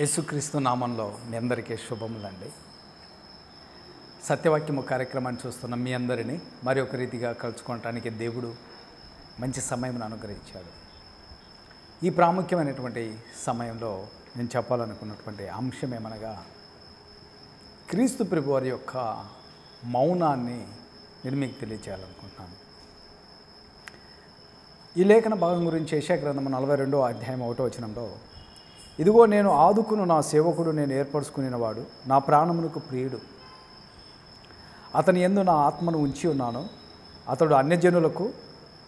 యేసుక్రీస్తు నామంలో మీ అందరికీ శుభములండి. సత్యవాక్యము కార్యక్రమాన్ని చూస్తున్న మీ అందరినీ మరి ఒక రీతిగా కలుసుకోవటానికి దేవుడు మంచి సమయం అనుగ్రహించాడు. ఈ ప్రాముఖ్యమైనటువంటి సమయంలో నేను చెప్పాలనుకున్నటువంటి అంశం ఏమనగా క్రీస్తు ప్రభువారి యొక్క మౌనాన్ని నేను మీకు తెలియచేయాలనుకుంటున్నాను. ఈ లేఖన భాగం గురించి యెషయా నలభై రెండో అధ్యాయం ఒకటో వచ్చినంలో ఇదిగో నేను ఆదుకును నా సేవకుడు నేను ఏర్పరచుకునేవాడు నా ప్రాణమునకు ప్రియుడు. అతని ఎందు నా ఆత్మను ఉంచి ఉన్నాను. అతడు అన్యజనులకు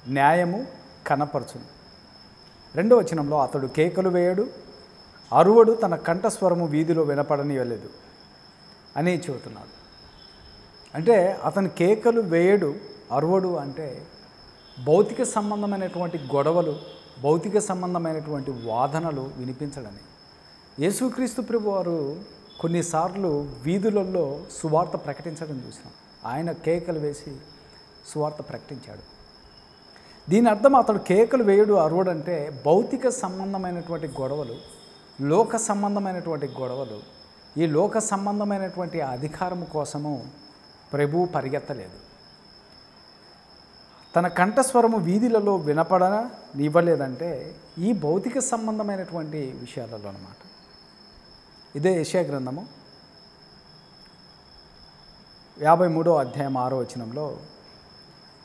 న్యాయము కనపరచును. రెండవ వచనంలో అతడు కేకలు వేయడు అరువడు తన కంఠస్వరము వీధిలో వినపడనివ్వలేదు అని చెబుతున్నాడు. అంటే అతని కేకలు వేయడు అరువడు అంటే భౌతిక సంబంధమైనటువంటి గొడవలు భౌతిక సంబంధమైనటువంటి వాదనలు వినిపించడని యేసుక్రీస్తు ప్రభు వారు కొన్నిసార్లు వీధులలో సువార్త ప్రకటించడం చూసినాం. ఆయన కేకలు వేసి సువార్త ప్రకటించాడు. దీని అర్థం అతడు కేకలు వేయుడు అరువుడంటే భౌతిక సంబంధమైనటువంటి గొడవలు లోక సంబంధమైనటువంటి గొడవలు ఈ లోక సంబంధమైనటువంటి అధికారము కోసము ప్రభువు పరిగెత్తలేదు. తన కంఠస్వరము వీధులలో వినపడనివ్వలేదంటే ఈ భౌతిక సంబంధమైనటువంటి విషయాలలో అనమాట ఇదే యశా గ్రంథము. యాభై మూడో అధ్యాయం ఆరో వచనంలో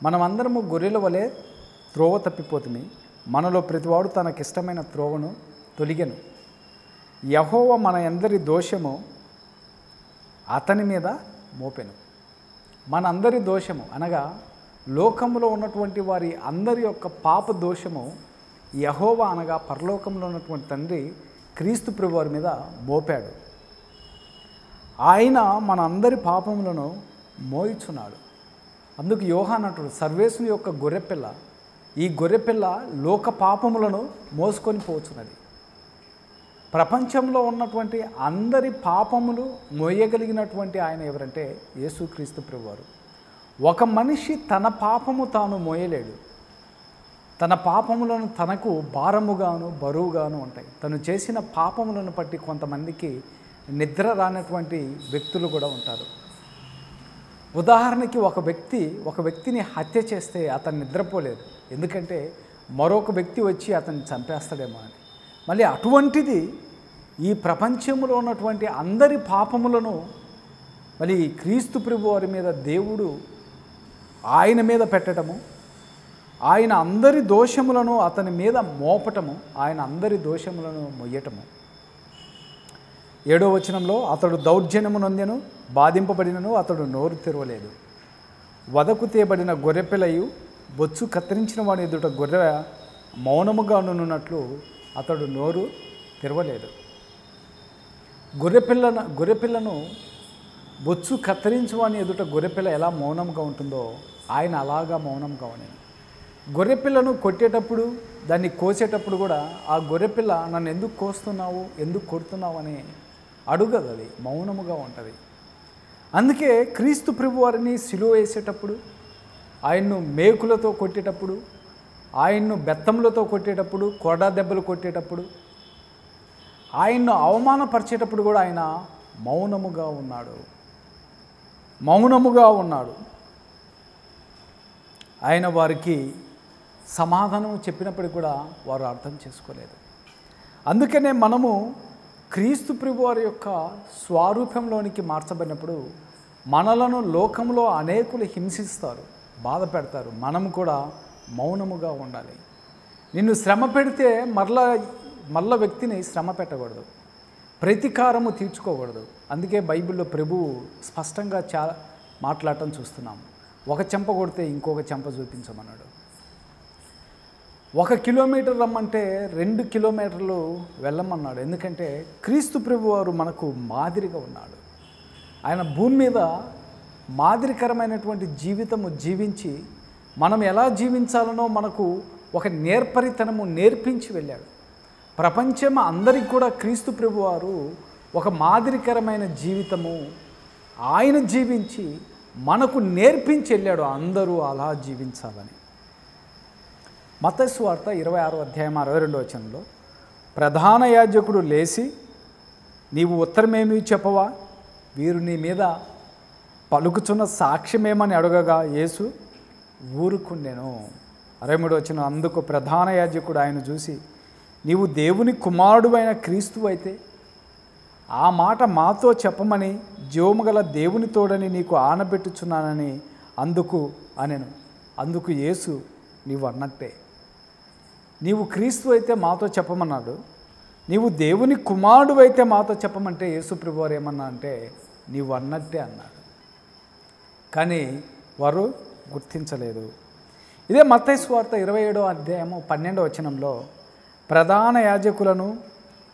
మనమందరము గొర్రెల వలె త్రోవ తప్పిపోతుంది మనలో ప్రతివాడు తనకిష్టమైన త్రోవను తొలిగెను. యహోవ మన అందరి దోషము అతని మీద మోపెను. మనందరి దోషము అనగా లోకంలో ఉన్నటువంటి వారి అందరి యొక్క పాప దోషము యహోవా అనగా పరలోకంలో ఉన్నటువంటి తండ్రి క్రీస్తు ప్రభువారి మీద మోపాడు. ఆయన మన అందరి పాపములను మోయిచున్నాడు. అందుకు యోహానటుడు సర్వేసుని యొక్క గొర్రెపిల్ల ఈ గొర్రెపిల్ల లోక పాపములను మోసుకొని పోచున్నది. ప్రపంచంలో ఉన్నటువంటి అందరి పాపములు మోయగలిగినటువంటి ఆయన ఎవరంటే యేసుక్రీస్తు ప్రభువారు ఒక మనిషి తన పాపము తాను మోయలేడు. తన పాపములను తనకు భారముగాను బరువుగాను ఉంటాయి. తను చేసిన పాపములను బట్టి కొంతమందికి నిద్ర రానటువంటి వ్యక్తులు కూడా ఉంటారు. ఉదాహరణకి ఒక వ్యక్తి ఒక వ్యక్తిని హత్య చేస్తే అతను నిద్రపోలేదు. ఎందుకంటే మరొక వ్యక్తి వచ్చి అతన్ని చంపేస్తాడేమో అని. మళ్ళీ అటువంటిది ఈ ప్రపంచంలో ఉన్నటువంటి అందరి పాపములను మళ్ళీ క్రీస్తు ప్రభు వారి మీద దేవుడు ఆయన మీద పెట్టడము ఆయన అందరి దోషములను అతని మీద మోపటము ఆయన అందరి దోషములను మొయ్యటము. ఏడో వచనంలో అతడు దౌర్జన్యము నొందెను బాధింపబడినను అతడు నోరు తెరవలేదు. వదకు తేబడిన గొర్రెపిల్లయు బొచ్చు కత్తిరించిన వాడి ఎదుట గొర్రె మౌనముగా నున్నట్లు అతడు నోరు తెరవలేదు. గొర్రెపిల్లన గొర్రెపిల్లను బొచ్చు కత్తిరించువాని ఎదుట గొర్రెపిల్ల ఎలా మౌనంగా ఉంటుందో ఆయన అలాగా మౌనంగా ఉండేది. గొర్రెపిల్లను కొట్టేటప్పుడు దాన్ని కోసేటప్పుడు కూడా ఆ గొర్రెపిల్ల నన్ను ఎందుకు కోస్తున్నావు ఎందుకు కొడుతున్నావు అని అడుగదు అది మౌనముగా ఉంటుంది. అందుకే క్రీస్తు ప్రభువారిని సిలువ వేసేటప్పుడు ఆయన్ను మేకులతో కొట్టేటప్పుడు ఆయన్ను బెత్తములతో కొట్టేటప్పుడు కొడ దెబ్బలు కొట్టేటప్పుడు ఆయన్ను అవమానపరిచేటప్పుడు కూడా ఆయన మౌనముగా ఉన్నాడు. మౌనముగా ఉన్నాడు. ఆయన వారికి సమాధానం చెప్పినప్పటికీ కూడా వారు అర్థం చేసుకోలేదు. అందుకనే మనము క్రీస్తు ప్రభు వారి యొక్క స్వారూప్యంలోనికి మార్చబడినప్పుడు మనలను లోకంలో అనేకులు హింసిస్తారు బాధ పెడతారు. మనం కూడా మౌనముగా ఉండాలి. నిన్ను శ్రమ పెడితే మరల మరల వ్యక్తిని శ్రమ పెట్టకూడదు. ప్రతీకారము తీర్చుకోకూడదు. అందుకే బైబిల్లో ప్రభువు స్పష్టంగా చా మాట్లాడటం చూస్తున్నాం. ఒక చెంప కొడితే ఇంకొక చెంప చూపించమన్నాడు. ఒక కిలోమీటర్ రమ్మంటే రెండు కిలోమీటర్లు వెళ్ళమన్నాడు. ఎందుకంటే క్రీస్తు ప్రభు వారు మనకు మాదిరిగా ఉన్నాడు. ఆయన భూమి మీద మాదిరికరమైనటువంటి జీవితము జీవించి మనం ఎలా జీవించాలనో మనకు ఒక నేర్పరితనము నేర్పించి వెళ్ళాడు. ప్రపంచం అందరికి కూడా క్రీస్తు ప్రభువారు ఒక మాదిరికరమైన జీవితము ఆయన జీవించి మనకు నేర్పించి వెళ్ళాడు అందరూ అలా జీవించాలని. మతస్సు వార్త ఇరవై ఆరో అధ్యాయం అరవై రెండో వచనంలో ప్రధాన యాజకుడు లేచి నీవు ఉత్తరమేమి చెప్పవా? వీరు నీ మీద పలుకుచున్న సాక్ష్యమేమని అడగగా యేసు ఊరుకుండెను అరేముడు వచ్చిన అందుకు ప్రధాన యాజకుడు ఆయన చూసి నీవు దేవుని కుమారుడు అయిన క్రీస్తు అయితే ఆ మాట మాతో చెప్పమని జీవముగల దేవుని తోడని నీకు ఆనబెట్టుచున్నానని అందుకు అనెను. అందుకు యేసు నీవు అన్నట్టే. నీవు క్రీస్తు అయితే మాతో చెప్పమన్నాడు. నీవు దేవుని కుమారుడు అయితే మాతో చెప్పమంటే యేసు ప్రభువారు ఏమన్నా అంటే నీవు అన్నట్టే అన్నాడు. కానీ వారు గుర్తించలేదు. ఇదే మత్తైస్ వార్త ఇరవై ఏడో అధ్యాయము పన్నెండో వచనంలో ప్రధాన యాజకులను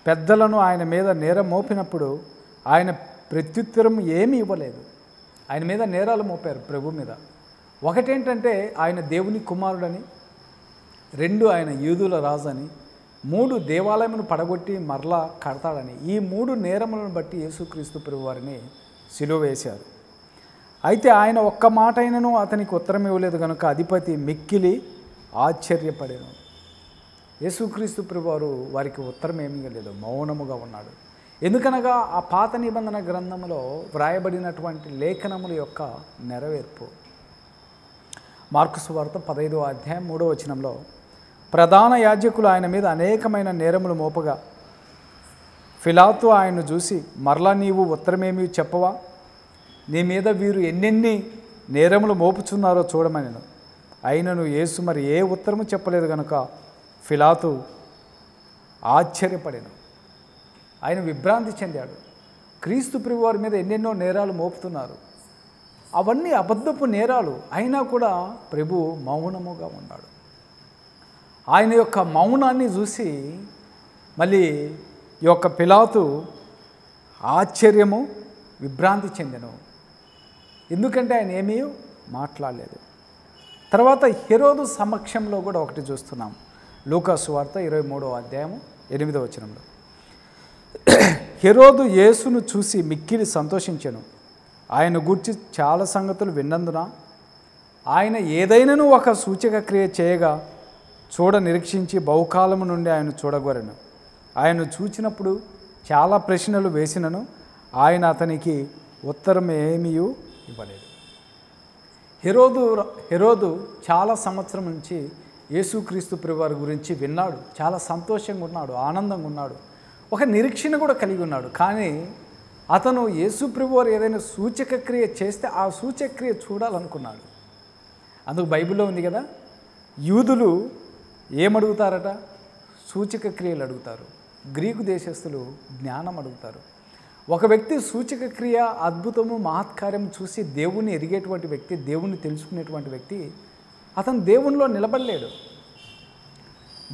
పెద్దలను ఆయన మీద నేరం మోపినప్పుడు ఆయన ప్రత్యుత్తరం ఏమీ ఇవ్వలేదు. ఆయన మీద నేరాలు మోపారు ప్రభు మీద. ఒకటేంటంటే ఆయన దేవుని కుమారుడని రెండు ఆయన యూదుల రాజు అని మూడు దేవాలయమును పడగొట్టి మరలా కడతాడని. ఈ మూడు నేరములను బట్టి యేసుక్రీస్తు ప్రభు వారిని సిలువ వేశారు. అయితే ఆయన ఒక్క మాట అయినను అతనికి ఉత్తరం ఇవ్వలేదు కనుక అధిపతి మిక్కిలి ఆశ్చర్యపడేను. యేసుక్రీస్తు ప్రభువారు వారికి ఉత్తరం ఏమీ లేదు మౌనముగా ఉన్నాడు. ఎందుకనగా ఆ పాత నిబంధన గ్రంథములో వ్రాయబడినటువంటి లేఖనముల యొక్క నెరవేర్పు. మార్కు సువార్త పదైదో అధ్యాయం మూడో వచనంలో ప్రధాన యాజకులు ఆయన మీద అనేకమైన నేరములు మోపగా ఫిలాతు ఆయన్ను చూసి మరలా నీవు ఉత్తరమేమి చెప్పవా? నీ మీద వీరు ఎన్నెన్ని నేరములు మోపుచున్నారో చూడమని అయినను యేసు మరి ఏ ఉత్తరము చెప్పలేదు కనుక ఫిలాతు ఆశ్చర్యపడాను. ఆయన విభ్రాంతి చెందాడు. క్రీస్తు ప్రభు వారి మీద ఎన్నెన్నో నేరాలు మోపుతున్నారు. అవన్నీ అబద్ధపు నేరాలు. అయినా కూడా ప్రభు మౌనముగా ఉన్నాడు. ఆయన యొక్క మౌనాన్ని చూసి మళ్ళీ ఈ యొక్క పిలాతు ఆశ్చర్యము విభ్రాంతి చెందను. ఎందుకంటే ఆయన ఏమీ మాట్లాడలేదు. తర్వాత హెరోదు సమక్షంలో కూడా ఒకటి చూస్తున్నాం. లూకాసు వార్త ఇరవై మూడవ అధ్యాయము ఎనిమిదవ వచనంలో. హెరోదు యేసును చూసి మిక్కిలి సంతోషించెను. ఆయన గూర్చి చాలా సంగతులు విన్నందున ఆయన ఏదైనాను ఒక సూచక క్రియ చేయగా చూడ నిరీక్షించి బహుకాలము నుండి ఆయన చూడగోరెను. ఆయన చూచినప్పుడు చాలా ప్రశ్నలు వేసినను. ఆయన అతనికి ఉత్తరం ఏమీ ఇవ్వలేదు. హెరోదు హెరోదు చాలా సంవత్సరం నుంచి యేసుక్రీస్తు ప్రభువారి గురించి విన్నాడు. చాలా సంతోషంగా ఉన్నాడు ఆనందంగా ఉన్నాడు. ఒక నిరీక్షణ కూడా కలిగి ఉన్నాడు. కానీ అతను యేసు ప్రభువారు ఏదైనా సూచక క్రియ చేస్తే ఆ సూచక క్రియ చూడాలనుకున్నాడు. అందుకు బైబిల్లో ఉంది కదా యూదులు ఏమడుగుతారట? సూచక క్రియలు అడుగుతారు. గ్రీకు దేశస్తులు జ్ఞానం అడుగుతారు. ఒక వ్యక్తి సూచక క్రియ అద్భుతము మహత్కార్యం చూసి దేవుణ్ణి ఎరిగేటువంటి వ్యక్తి దేవుణ్ణి తెలుసుకునేటువంటి వ్యక్తి అతను దేవునిలో నిలబడలేడు.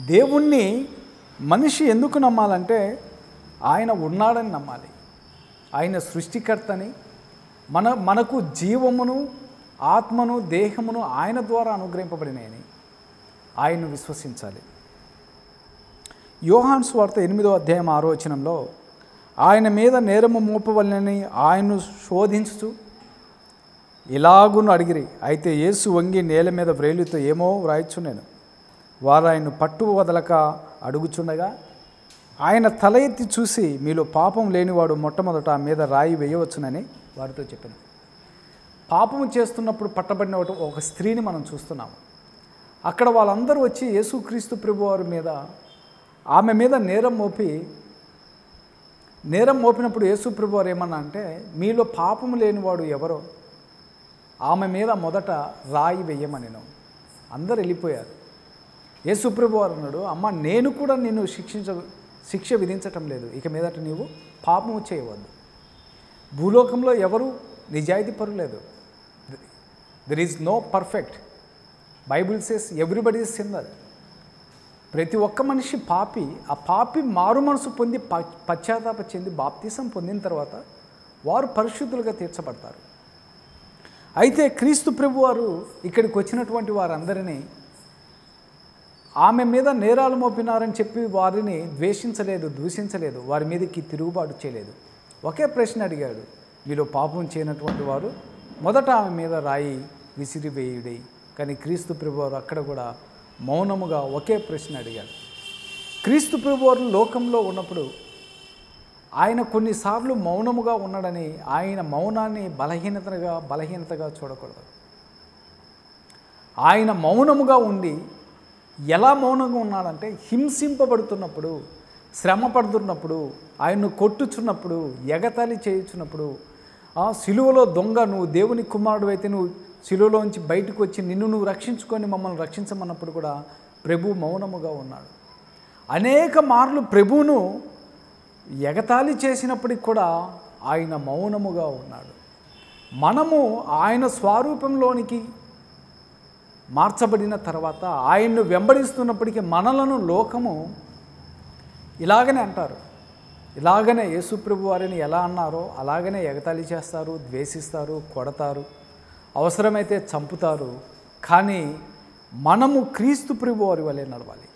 దేవుణ్ణి మనిషి ఎందుకు నమ్మాలంటే ఆయన ఉన్నాడని నమ్మాలి. ఆయన సృష్టికర్తని మన మనకు జీవమును ఆత్మను దేహమును ఆయన ద్వారా అనుగ్రహింపబడినాయని ఆయన్ను విశ్వసించాలి. యోహాన్ స్వార్త ఎనిమిదో అధ్యాయం ఆరోచనంలో ఆయన మీద నేరము మోపవలనని ఆయన్ను శోధించుచు ఇలాగును అడిగిరి అయితే యేసు వంగి నేల మీద వ్రేలితో ఏమో వ్రాయిచున్నాను వారు ఆయన్ను పట్టు వదలక అడుగుచుండగా ఆయన తల ఎత్తి చూసి మీలో పాపం లేనివాడు మొట్టమొదట ఆ మీద రాయి వేయవచ్చునని వారితో చెప్పాను. పాపము చేస్తున్నప్పుడు పట్టబడిన ఒక- ఒక స్త్రీని మనం చూస్తున్నాము. అక్కడ వాళ్ళందరూ వచ్చి యేసుక్రీస్తు ప్రభువారి మీద ఆమె మీద నేరం మోపి నేరం మోపినప్పుడు యేసు ప్రభువారు ఏమన్నా అంటే మీలో పాపము లేనివాడు ఎవరో ఆమె మీద మొదట రాయి వెయ్యమనెను అందరు వెళ్ళిపోయారు. యేసు సుప్రభువారు వారు అన్నాడు అమ్మ నేను కూడా నిన్ను శిక్షించ శిక్ష విధించటం లేదు. ఇక మీదట నీవు పాపము చేయవద్దు. భూలోకంలో ఎవరు నిజాయితీ పరులేదు there is no perfect Bible says everybody is sinner ప్రతి ఒక్క మనిషి పాపి ఆ పాపి మారు మనసు పొంది పశ్చాత్తాప చెంది బాప్తీసం పొందిన తర్వాత వారు పరిశుద్ధులుగా తీర్చబడతారు. అయితే క్రీస్తు ప్రభువారు ఇక్కడికి వచ్చినటువంటి వారందరినీ ఆమె మీద నేరాలు మోపినారని చెప్పి వారిని ద్వేషించలేదు దూషించలేదు వారి మీదకి తిరుగుబాటు చేయలేదు. ఒకే ప్రశ్న అడిగాడు. మీలో పాపం చేయనటువంటి వారు మొదట ఆమె మీద రాయి విసిరివేయుడి. కానీ క్రీస్తు ప్రభువారు అక్కడ కూడా మౌనముగా ఒకే ప్రశ్న అడిగాడు. క్రీస్తు ప్రభువారు లోకంలో ఉన్నప్పుడు ఆయన కొన్నిసార్లు మౌనముగా ఉన్నాడని ఆయన మౌనాన్ని బలహీనతగా బలహీనతగా చూడకూడదు. ఆయన మౌనముగా ఉండి ఎలా మౌనంగా ఉన్నాడంటే హింసింపబడుతున్నప్పుడు శ్రమ పడుతున్నప్పుడు ఆయన్ను కొట్టుచున్నప్పుడు ఎగతాళి చేయుచున్నప్పుడు ఆ సిలువలో దొంగ నువ్వు దేవుని కుమారుడు అయితే నువ్వు సిలువలోంచి బయటకు వచ్చి నిన్ను నువ్వు రక్షించుకొని మమ్మల్ని రక్షించమన్నప్పుడు కూడా ప్రభు మౌనముగా ఉన్నాడు. అనేక మార్లు ప్రభువును ఎగతాళి చేసినప్పటికి కూడా ఆయన మౌనముగా ఉన్నాడు. మనము ఆయన స్వరూపంలోనికి మార్చబడిన తర్వాత ఆయన్ను వెంబడిస్తున్నప్పటికీ మనలను లోకము ఇలాగనే అంటారు. ఇలాగనే యేసుప్రభు వారిని ఎలా అన్నారో అలాగనే ఎగతాళి చేస్తారు ద్వేషిస్తారు కొడతారు అవసరమైతే చంపుతారు. కానీ మనము క్రీస్తు ప్రభు వారి వలె నడవాలి.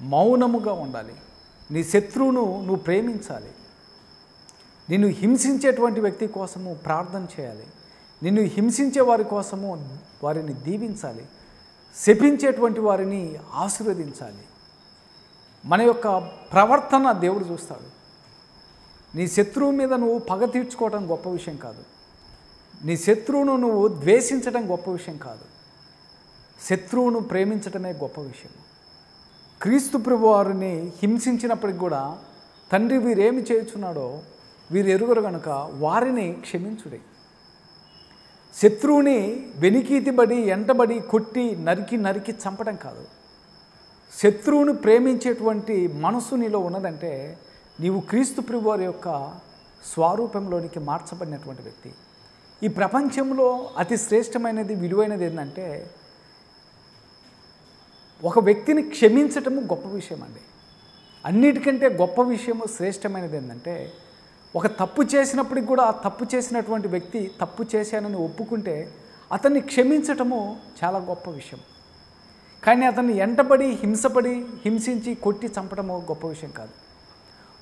మౌనముగా ఉండాలి. నీ శత్రువును నువ్వు ప్రేమించాలి. నిన్ను హింసించేటువంటి వ్యక్తి కోసము ప్రార్థన చేయాలి. నిన్ను హింసించే వారి కోసము వారిని దీవించాలి. శపించేటువంటి వారిని ఆశీర్వదించాలి. మన యొక్క ప్రవర్తన దేవుడు చూస్తాడు. నీ శత్రువు మీద నువ్వు పగ తీర్చుకోవడం గొప్ప విషయం కాదు. నీ శత్రువును నువ్వు ద్వేషించడం గొప్ప విషయం కాదు. శత్రువును ప్రేమించడమే గొప్ప విషయం క్రీస్తు ప్రభు వారిని హింసించినప్పటికి కూడా తండ్రి వీరేమి చేయుచున్నాడో వీరు ఎరుగురు గనుక వారిని క్షమించుడే. శత్రువుని వెనికీతిబడి ఎంటబడి కొట్టి నరికి నరికి చంపడం కాదు. శత్రువును ప్రేమించేటువంటి మనసు నీలో ఉన్నదంటే నీవు క్రీస్తు ప్రభువారి యొక్క స్వరూపంలోనికి మార్చబడినటువంటి వ్యక్తి. ఈ ప్రపంచంలో అతి శ్రేష్టమైనది విలువైనది ఏంటంటే ఒక వ్యక్తిని క్షమించటము గొప్ప విషయం అండి. అన్నిటికంటే గొప్ప విషయము శ్రేష్టమైనది ఏంటంటే ఒక తప్పు చేసినప్పటికి కూడా ఆ తప్పు చేసినటువంటి వ్యక్తి తప్పు చేశానని ఒప్పుకుంటే అతన్ని క్షమించటము చాలా గొప్ప విషయం. కానీ అతన్ని ఎంటబడి హింసపడి హింసించి కొట్టి చంపడము గొప్ప విషయం కాదు.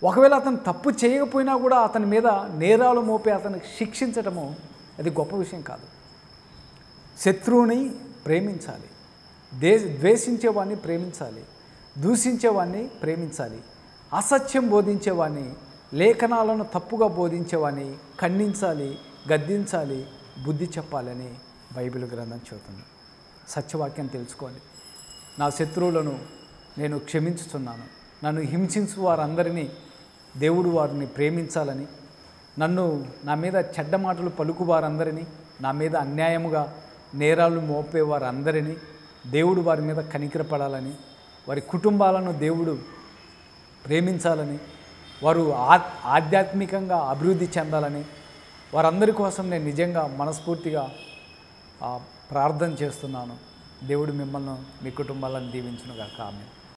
ఒకవేళ అతను తప్పు చేయకపోయినా కూడా అతని మీద నేరాలు మోపి అతను శిక్షించటము అది గొప్ప విషయం కాదు. శత్రువుని ప్రేమించాలి. దే ద్వేషించేవాడిని ప్రేమించాలి దూషించేవాడిని ప్రేమించాలి అసత్యం బోధించేవాడిని లేఖనాలను తప్పుగా బోధించేవాడిని ఖండించాలి గద్దించాలి బుద్ధి చెప్పాలని బైబిల్ గ్రంథం చెబుతుంది. సత్యవాక్యం తెలుసుకోండి. నా శత్రువులను నేను క్షమించుతున్నాను నన్ను హింసించు వారందరినీ దేవుడు వారిని ప్రేమించాలని నన్ను నా మీద చెడ్డ మాటలు పలుకు వారందరినీ నా మీద అన్యాయముగా నేరాలు మోపే వారందరినీ దేవుడు వారి మీద కనికరపడాలని వారి కుటుంబాలను దేవుడు ప్రేమించాలని వారు ఆ ఆధ్యాత్మికంగా అభివృద్ధి చెందాలని వారందరి కోసం నేను నిజంగా మనస్ఫూర్తిగా ప్రార్థన చేస్తున్నాను. దేవుడు మిమ్మల్ని మీ కుటుంబాలను దీవించునుగాక. ఆమె